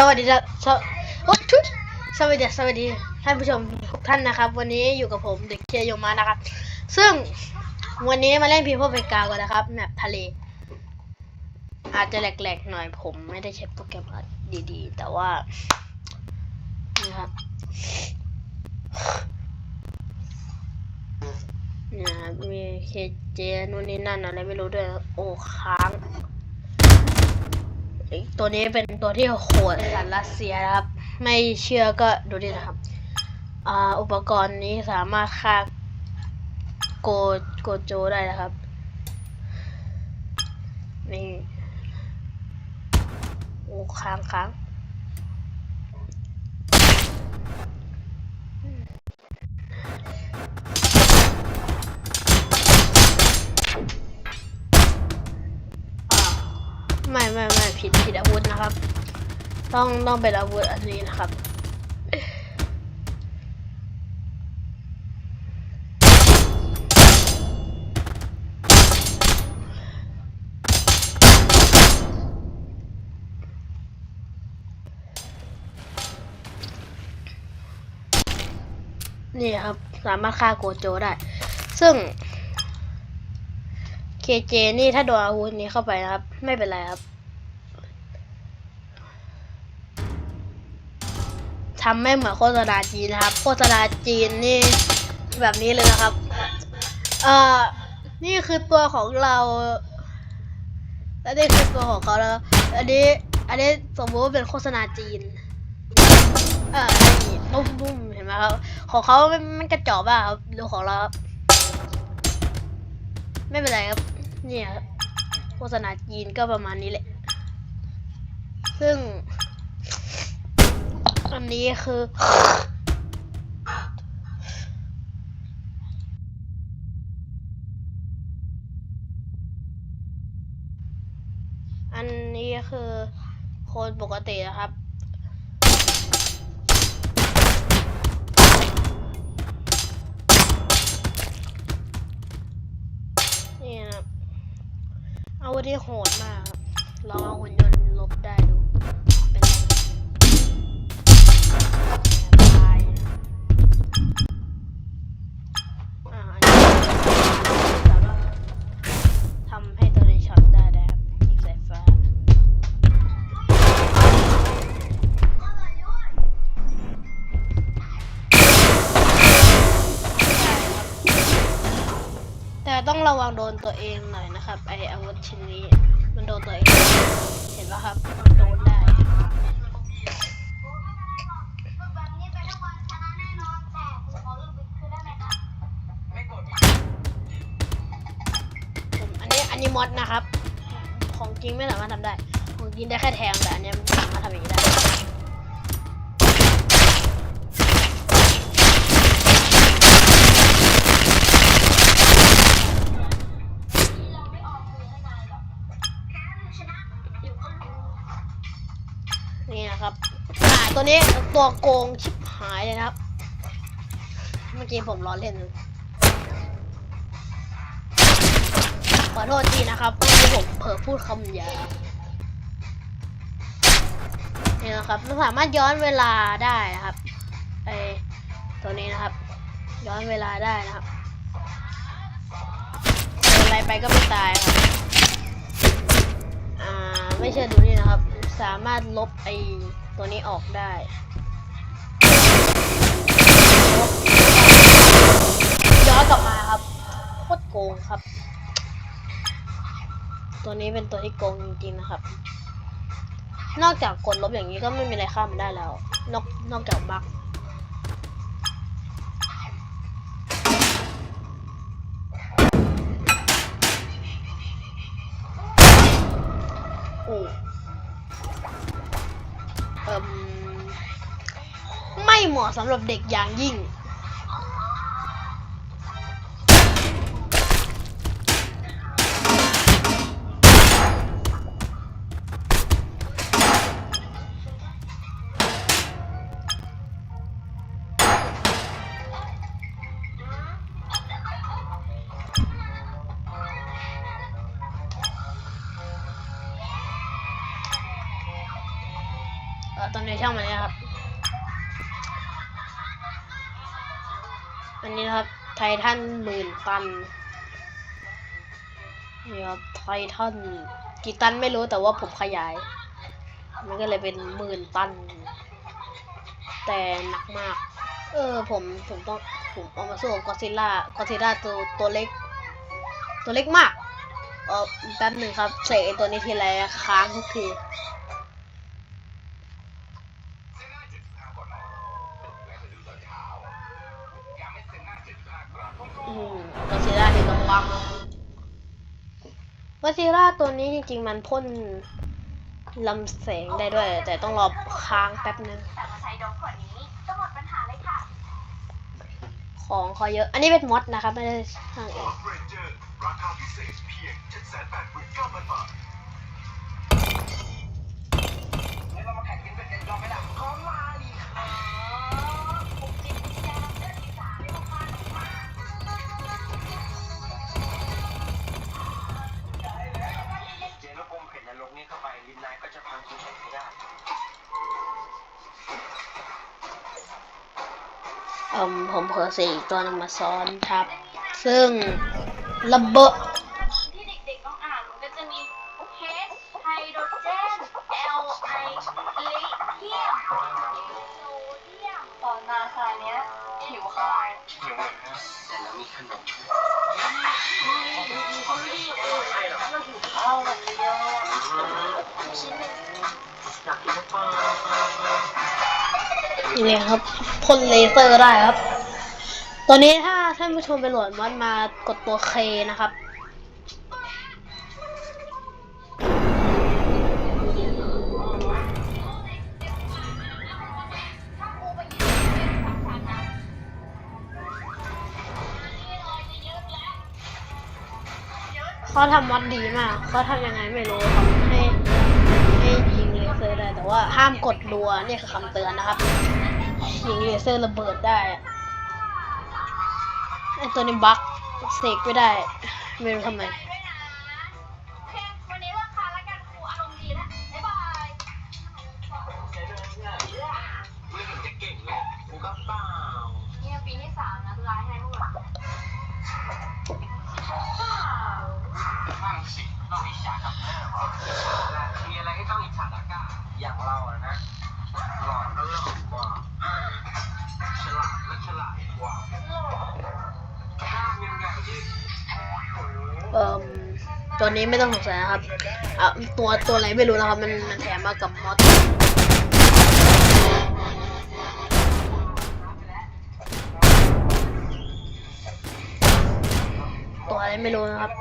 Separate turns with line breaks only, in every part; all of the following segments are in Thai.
สวัสดีครับสวโอ๊ยทุยสวัสดีสวัสดีท่านผู้ชมทุกท่านนะครับ วันนี้อยู่กับผมเด็กเชียโยมานะครับ ซึ่งวันนี้มาเล่นพีพ e ไปกากันนะครับแมปทะเล อาจจะแหลกๆหน่อยผมไม่ได้ใช้โปรแกรมดีๆ แต่ว่านี่ครับเนี่ยครับมีเคเจนู่นนี่นั่นอะไรไม่รู้ด้วยโอ้ค้าง ตัวนี้เป็นตัวที่โหดสันรัสเซียครับ ไม่เชื่อก็ดูดินะครับออุปกรณ์นี้สามารถฆ่าโกโกโจได้นะครับ นี่โอ้ค้างค้าง ไม่ไม่ไม่ผิดผิดอาวุธนะครับ ต้องต้องเป็นอาวุธอันนี้นะครับนี่ครับ สามารถฆ่าโกโจได้ ซึ่ง เคเจนี่ถ้าโดนอาวุธนี้เข้าไปนะครับ ไม่เป็นไรครับทำไม่เหมือนโฆษณาจีนนะครับ โฆษณาจีนนี่แบบนี้เลยนะครับ เอ่อ นี่คือตัวของเรา และนี่คือตัวของเขาแล้ว อันนี้ อันนี้สมมติว่าเป็นโฆษณาจีน เอ่อนุ่มๆเห็นไหมครับ ของเขาไม่กระจอกบ้างครับดูของเราครับไม่เป็นไรครับ เนี่ยโฆษณาจีนก็ประมาณนี้แหละ ซึ่ง อันนี้คือ อันนี้คือคนปกตินะครับ อาวุธที่โหดมากครับลองเอาหุ่นยนต์ลบได้ดู เป็นไงตาย เองหน่อยนะครับไออาวุธชิ้นนี้ มันโดนตัวเองเห็นปะครับมันโดนได้
ผมขอเลือกบิ๊กคือได้ไหมครับ
อันนี้อันนี้มอดนะครับ ของจริงไม่สามารถทำได้ ของจริงได้แค่แทงแต่อันนี้ ตัวโกงชิบหายเลยครับ เมื่อกี้ผมล้อเล่นขอโทษทีนะครับเมื่อกี้ผมเผลอพูดคำหยาบนี่นะครับมันสามารถย้อนเวลาได้นะครับไอตัวนี้นะครับ ย้อนเวลาได้นะครับอะไรไปก็ไม่ตายครับอ่าไม่เชื่อดูนี่นะครับ สามารถลบไอตัวนี้ออกได้ ย้อนกลับมาครับโคตรโกงครับ ตัวนี้เป็นตัวที่โกงจริงๆนะครับ นอกจากกดลบอย่างนี้ก็ไม่มีอะไรข้ามมันได้แล้ว นอกนอกจากบั๊กเอ่มไม่เหมาะสำหรับเด็กอย่างยิ่ง ช่างมันเนี่ครับ อันนี้นะครับ ไททันหมื่นตันนี่ครับไททันกี่ตันไม่รู้แต่ว่าผมขยาย มันก็เลยเป็นหมื่นตัน แต่หนักมาก เออผมผมต้องผมเอามาสู้กอซิล่ากอซิล่าตัวตัวเล็ก ตัวเล็กมากเออแป๊บหนึ่งครับเสกตัวนี้ทีไรค้างทุกที ซีล่าตัวนี้จริง ๆ มันพ่นลำแสงได้ด้วย แต่ต้องรอค้างแป๊บนึง
แต่มาใช้ดมก่อนนี้ก็หมดปัญหาเลยค่ะ
ของเขาเยอะ อันนี้เป็นมอดนะครับ ไม่ได้
ทา
ง
เอง
ผมเผลอเสียอีกตัวนึงมาซ้อนครับ ซึ่งระเบิด
ที่เด็กๆต้องอ่านมันก็จะมี H ไฮโดรเจน L I ลิเทียมโซเดียมตอนนาซาเนี้ยผิวคลาย
หิวเหมือนกันแต่แล้วมีขนม
เอาแบบเดียวชิ้นหนึ่ง
อยากกินมะปราง
นี่ครับพ่นเลเซอร์ได้ครับ ตัวนี้ถ้าท่านผู้ชมไปโหลดมอดมากดตัวเคนะครับ เขาทำมอดดีมาก เขาทำยังไงไม่รู้ครับให้ให้ยิงเลเซอร์ได้ แต่ว่าห้ามกดรัวนี่คือคำเตือนนะครับ ยิงเลเซอร์ระเบิดได้อะ ไอตัวนี้บั๊กเสกไม่ได้ ไม่รู้ทำไม
ตัวนี้
ไม่ต้องสงสัยนะครับอะตัวตัวอะไรไม่รู้นะครับ มันมันแถมมากับมอสตัวอะไรไม่รู้นะครับ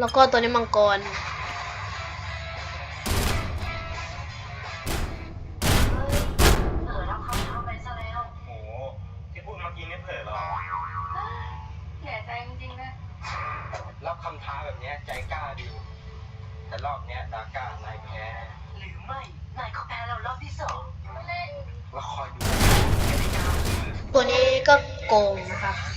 แล้วก็ตัวนี้มังกร
โก
งนะ
ครับ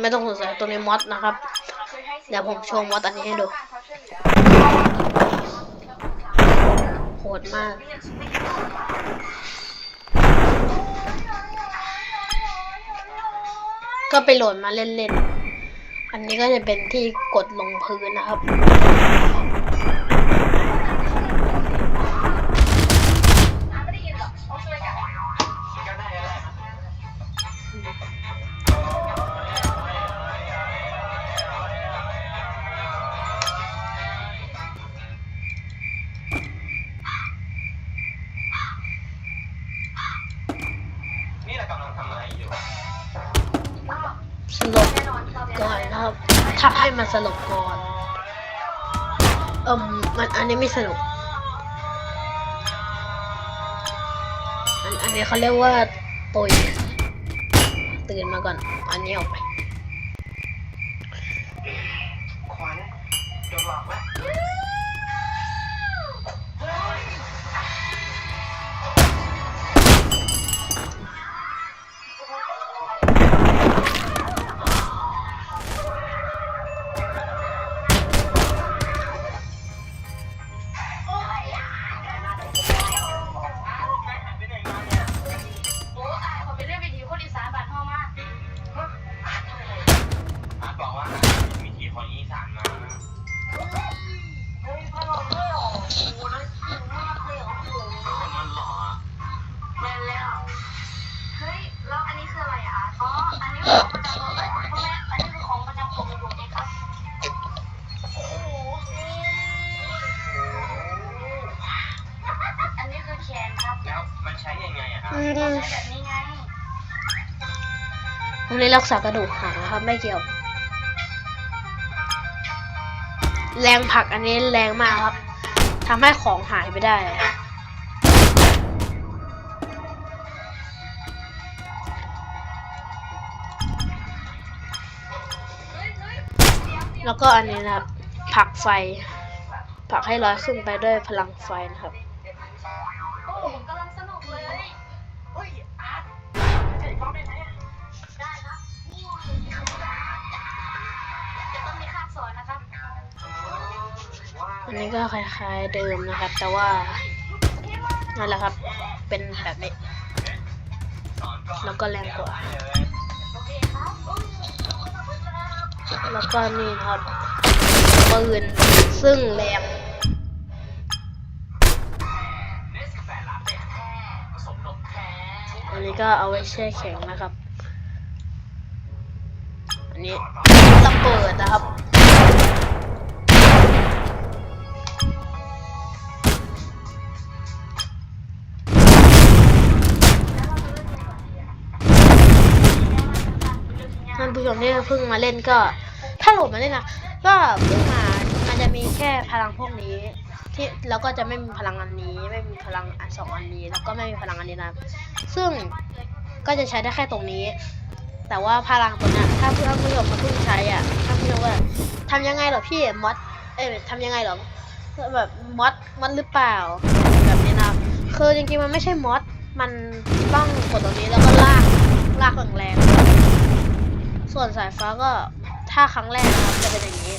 ไม่
ต้
องสง
สัยตัวนี้มอสนะครับ
เคยให้สิ่ง
เดี๋ยวผมโชว์มอสอันนี้ให้ดู โหดมาก
ก็ไป
โหลดมาเล่นๆ อันนี้ก็จะเป็นที่กดลงพื้นนะครับ สลบก่อนเอิมมันอันนี้ไม่สนุกอันอันนี้เขาเรียกว่าตุยตื่นมาก่อน อันนี้ออกไป
ขวัญโดนหลอก
ไห
ม รั
กษากระดูกหานะครับไม่เกี่ยว แรงผลักอันนี้แรงมากครับทำให้ของหายไปได้ แล้วก็อันนี้นะครับผลักไฟผลักให้ลอยขึ้นไปด้วยพลังไฟนะครับ
อันนี้
ก็คล้ายๆเดิมนะครับ แต่ว่านั่นแหละครับ เป็นแบบนี้ แล้วก็แรงกว่า แล้วก็นี่ครับปืนซึ่งแรงอันนี้ก็เอาไว้แช่แข็งนะครับ อันนี้ระเบิดนะครับ ผู้ชมที่เพิ่งมาเล่นก็ ถ้าโหลดมาเล่นนะก็เพิ่งมามันจะมีแค่พลังพวกนี้ ที่แล้วก็จะไม่มีพลังอันนี้ ไม่มีพลังอันสองอันนี้ แล้วก็ไม่มีพลังอันนี้นะซึ่งก็จะใช้ได้แค่ตรงนี้ แต่ว่าพลังตัวนี้ถ้าท่านผู้ชมมาเพิ่งใช้อะท่าผู้ชมว่าทำยังไงเหรอพี่มอดเอ้ยทำยังไงเหรอแบบมอดมอดหรือเปล่าแบบนี้นะคือจริงๆมันไม่ใช่มอดมันต้องกดตรงนี้แล้วก็ลากลากแรงๆ ส่วนสายฟ้าก็ถ้าครั้งแรกนะครับจะเป็นอย่างนี้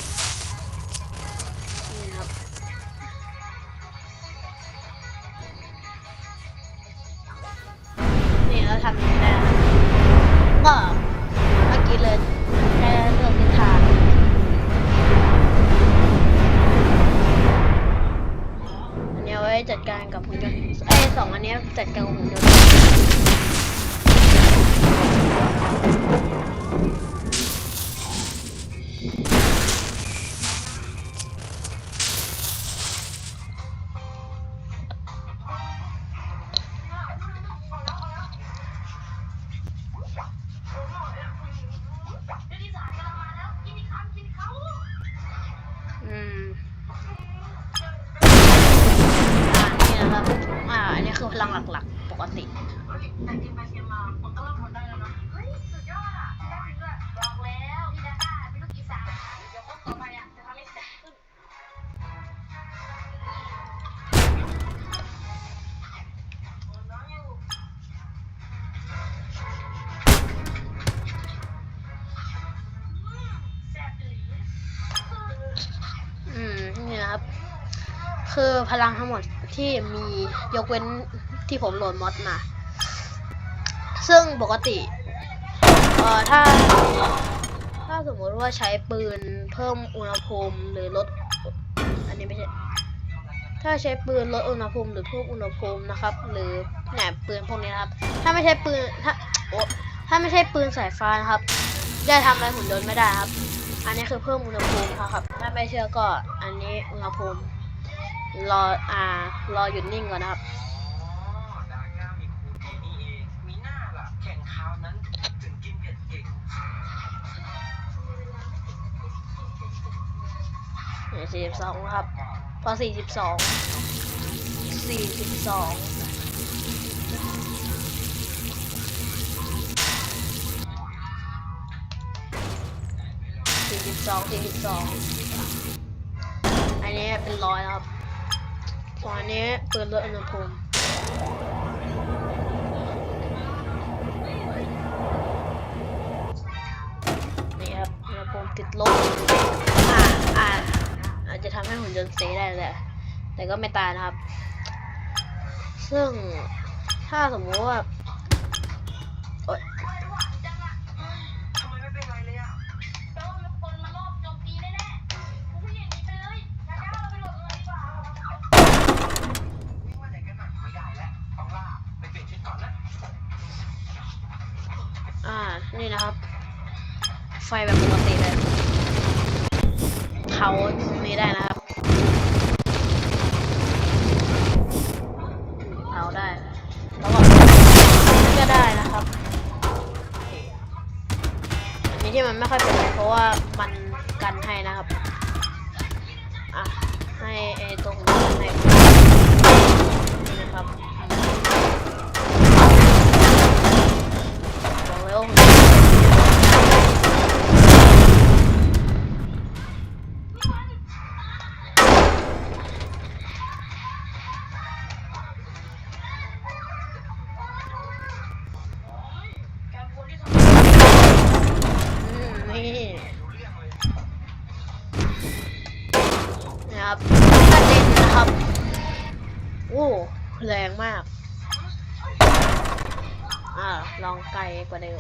คือพลัง
ทั้งห
มดที่มียกเว้นที่ผมโหลดมอดมา ซึ่งปกติเอ่อถ้าถ้าสมมติว่าใช้ปืนเพิ่มอุณหภูมิหรือลดอันนี้ไม่ใช่ถ้าใช้ปืนลดอุณหภูมิหรือเพิ่มอุณหภูมินะครับ หรือเนี่ยปืนพวกนี้นะครับ ถ้าไม่ใช่ปืนถ้าโอ้ถ้าไม่ใช่ปืนสายฟ้านะครับ จะทำอะไรหุ่นยนต์ไม่ได้ครับ อันนี้คือเพิ่มอุณหภูมิครับ ถ้าไม่เชื่อก็อันนี้อุณหภูมิ รออ่ารอหยุดนิ่งก่อนนะครับ
อ๋อดาก้ามีครูดีนี่เองมีหน้าล่ะแข่งคราวนั้นถึงกินเผ็ดเก่ง
สี่สิบสองนะครับ พอสี่สิบสองสี่สิบสองสี่สิบสองสี่สิบสองอันนี้เป็นร้อยครับ ส่วนอันนี้ปืนลดอุณหภูมินี่ครับอุณหภูมิติดลบอ่าอ่าอาจจะทำให้หุ่นยนต์เสียได้แหละ แต่ก็ไม่ตายนะครับ ซึ่งถ้าสมมติว่า
ไฟ
แบบปกติเลยเผาตรงนี้ได้นะครับเผาได้แล้วก็นี่ก็ได้นะครับอันนี้ที่มันไม่ค่อยเป็นไรเพราะว่ามันกันให้นะครับอะให้ไอ้ตรงนี้กันให้นี่นะครับบอกแล้วา นะครับกระเด็นนะครับ โอ้แรงมาก อ่าลองไกลกว่าเดิม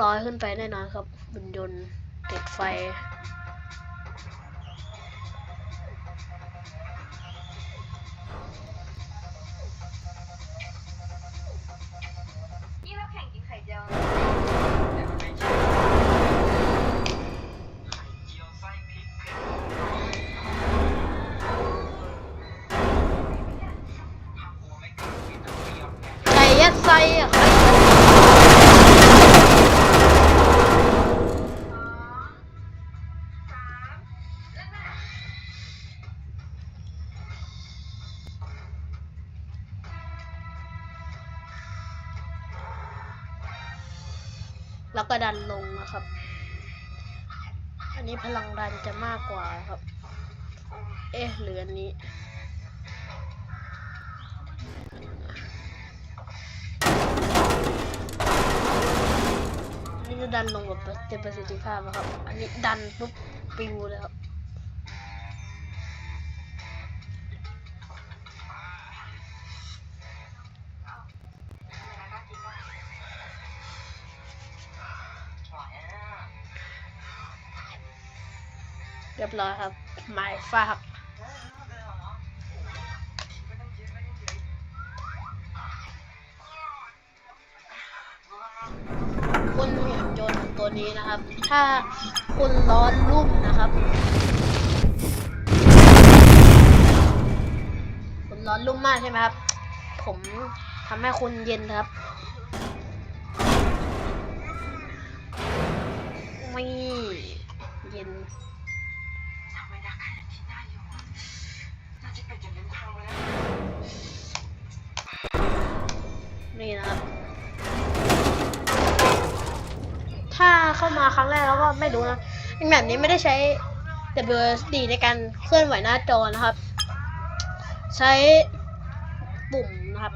ล
อยขึ้นไปแน่นอนครับบุญยนต์ติดไฟ
แล้
วก็
ดั
น
ลงนะครับ อันนี้พลังดันจะมากกว่าครับ เอ๊ะหรืออันนี้นี่จะดันลงแบบเต็มประสิทธิภาพนะครับ อันนี้ดันปุ๊บปิวเลยครับ เรียบร้อยครับหมายฝากคุณหุ่นยนต์ตัวนี้นะครับ ถ้าคุณร้อนรุ่มนะครับ คุณร้อนรุ่มมากใช่ไหมครับ ผมทำให้คุณเย็นครับไม่เย็น
นี่นะ
ครับ ถ้าเข้ามาครั้งแรกแล้วก็ไม่รู้นะแบบนี้ไม่ได้ใช้ WSD ในการเคลื่อนไหวหน้าจอนะครับ ใช้ปุ่มนะครับ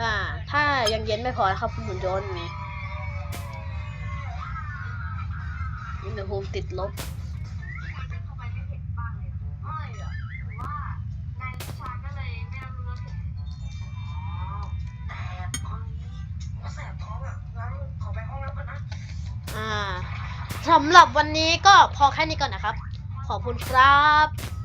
อ่า ถ้ายังเย็นไม่พอนะครับคุณหุ่นยนต์อุณหภูมิติดลบ หรับวันนี้ก็พอแค่นี้ก่อนนะครับ ขอบคุณครับ